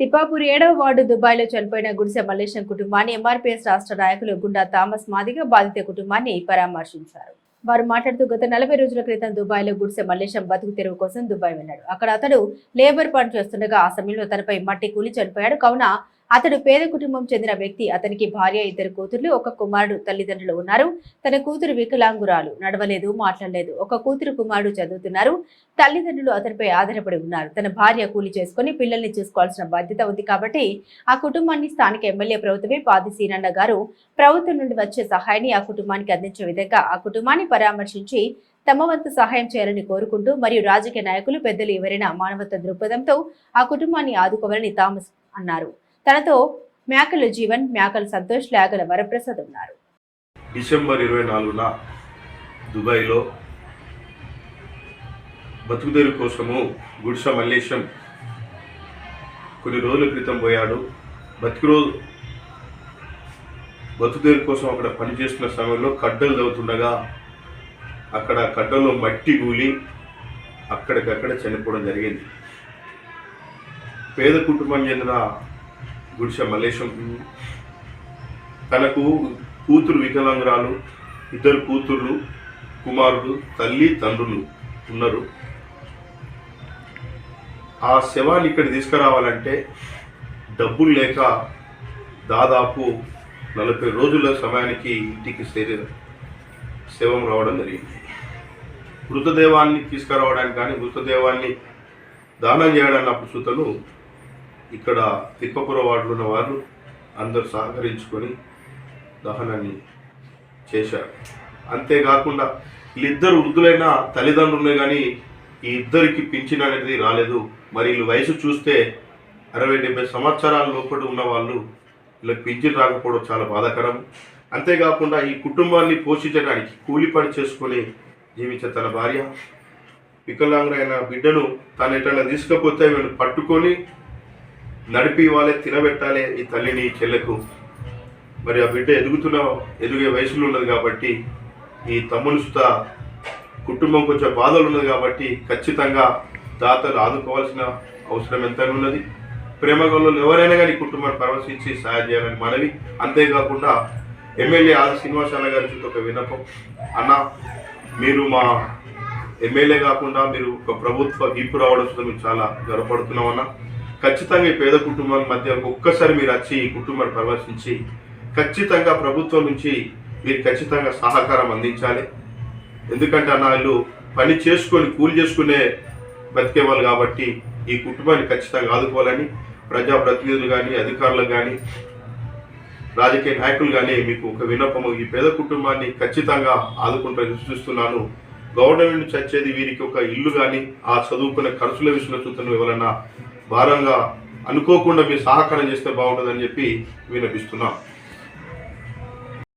తిప్పాపూర్ ఏడవ వార్డు దుబాయ్లో చనిపోయిన గుడిసె మల్లేశం కుటుంబాన్ని ఎంఆర్పీఎస్ రాష్ట్ర నాయకులు గుండా థామస్ మాదిగ బాధిత కుటుంబాన్ని పరామర్శించారు. వారు మాట్లాడుతూ గత నలభై రోజుల క్రితం దుబాయ్లో గుడిసె మల్లేశం బతుకు తెరువు కోసం దుబాయ్ వెళ్ళాడు. అక్కడ అతడు లేబర్ పని చేస్తుండగా ఆ సమయంలో తనపై మట్టి కూలి చనిపోయాడు. కావున అతడు పేద కుటుంబం చెందిన వ్యక్తి. అతనికి భార్య ఇద్దరు కూతుర్లు ఒక కుమారుడు తల్లిదండ్రులు ఉన్నారు. తన కూతురు వికలాంగురాలు. నడవలేదు మాట్లాడలేదు. ఒక కూతురు కుమారుడు చదువుతున్నారు. తల్లిదండ్రులు అతనిపై ఆధారపడి ఉన్నారు. తన భార్య కూలి చేసుకుని పిల్లల్ని చూసుకోవాల్సిన బాధ్యత ఉంది కాబట్టి ఆ కుటుంబాన్ని స్థానిక ఎమ్మెల్యే ప్రభుత్వమే పాది సీనన్న గారు ప్రభుత్వం నుండి వచ్చే సహాయాన్ని ఆ కుటుంబానికి అందించే విధంగా ఆ కుటుంబాన్ని పరామర్శించి తమ వంతు సహాయం చేయాలని కోరుకుంటూ మరియు రాజకీయ నాయకులు పెద్దలు ఎవరైనా మానవత్వ దృక్పథంతో ఆ కుటుంబాన్ని ఆదుకోవాలని థామస్ అన్నారు. తనతో మేకల జీవన్ మేకల సంతోష్ లేగల వరప్రసాద్ ఉన్నారు. డిసెంబర్ ఇరవై నాలుగున దుబాయ్లో బతుకుదేరు కోసము గుడిస మల్లేశం కొన్ని రోజుల క్రితం పోయాడు. బతుకు రోజు బతుకుదేరు కోసం అక్కడ పనిచేస్తున్న సమయంలో కడ్డలు తవ్వుతుండగా అక్కడ కడ్డలో మట్టి గూలి అక్కడికక్కడ చనిపోవడం జరిగింది. పేద కుటుంబం చెందిన గుడిష మల్లేశం. తనకు కూతురు వికలాంగురాలు ఇద్దరు కూతుర్లు కుమారుడు తల్లి తండ్రులు ఉన్నారు. ఆ శవాన్ని ఇక్కడ తీసుకురావాలంటే డబ్బులు లేక దాదాపు నలభై రోజుల సమయానికి ఇంటికి శరీర శవం రావడం జరిగింది. మృతదేవాన్ని తీసుకురావడానికి కానీ మృతదేవాన్ని దానం చేయడానికి అప్పుడు సుతను ఇక్కడ తిప్పపుర వార్డులో ఉన్న వారు అందరూ సహకరించుకొని దహనాన్ని చేశారు. అంతేకాకుండా వీళ్ళిద్దరు వృద్ధులైన తల్లిదండ్రులే కానీ ఈ ఇద్దరికి పింఛన్ అనేది రాలేదు. మరి వీళ్ళు వయసు చూస్తే అరవై డెబ్బై సంవత్సరాల లోపల ఉన్న వాళ్ళు వీళ్ళకి పింఛన్ రాకపోవడం చాలా బాధాకరం. అంతేకాకుండా ఈ కుటుంబాన్ని పోషించడానికి కూలి పని చేసుకొని జీవించే తన భార్య. వికలాంగుడైన బిడ్డను తాను ఎట్లా తీసుకపోతే వీళ్ళు పట్టుకొని నడిపి ఇవ్వాలి తినబెట్టాలి ఈ తల్లిని చెల్లెకు. మరి ఆ బిడ్డ ఎదుగుతున్న ఎదిగే వయసులో ఉన్నది కాబట్టి ఈ తమ్ముని సుత కుటుంబం కొంచెం బాధలు ఉన్నది కాబట్టి ఖచ్చితంగా దాతలు ఆదుకోవాల్సిన అవసరం ఎంతైనా ఉన్నది. ప్రేమగంలో ఎవరైనా కానీ కుటుంబాన్ని పరామర్శించి సహాయం చేయాలని మనవి. అంతేకాకుండా ఎమ్మెల్యే ఆది శ్రీనివాసాల గారి చుట్టూ ఒక విన్నపం. అన్న మీరు మా ఎమ్మెల్యే కాకుండా మీరు ఒక ప్రభుత్వ గీపు రావడం మేము చాలా గర్వపడుతున్నామన్నా ఖచ్చితంగా ఈ పేద కుటుంబాల మధ్య ఒక్కసారి మీరు వచ్చి ఈ కుటుంబాన్ని ప్రవేశించి ఖచ్చితంగా ప్రభుత్వం నుంచి మీరు ఖచ్చితంగా సహకారం అందించాలి. ఎందుకంటే అన్న వీళ్ళు పని చేసుకొని కూలి చేసుకునే బతికేవాళ్ళు కాబట్టి ఈ కుటుంబాన్ని ఖచ్చితంగా ఆదుకోవాలని ప్రజాప్రతినిధులు కానీ అధికారులు కానీ రాజకీయ నాయకులు కానీ మీకు ఒక విన్నపము ఈ పేద కుటుంబాన్ని ఖచ్చితంగా ఆదుకుంటారని సూచిస్తున్నాను. గవర్నమెంట్ నుంచి వచ్చేది వీరికి ఒక ఇల్లు కానీ ఆ చదువుకునే ఖర్చుల విషయంలో చూస్తున్న ఎవరన్నా భారంగా అనుకోకుండా మీరు సహకారం చేస్తే బాగుంటుందని చెప్పి వినిపిస్తున్నాం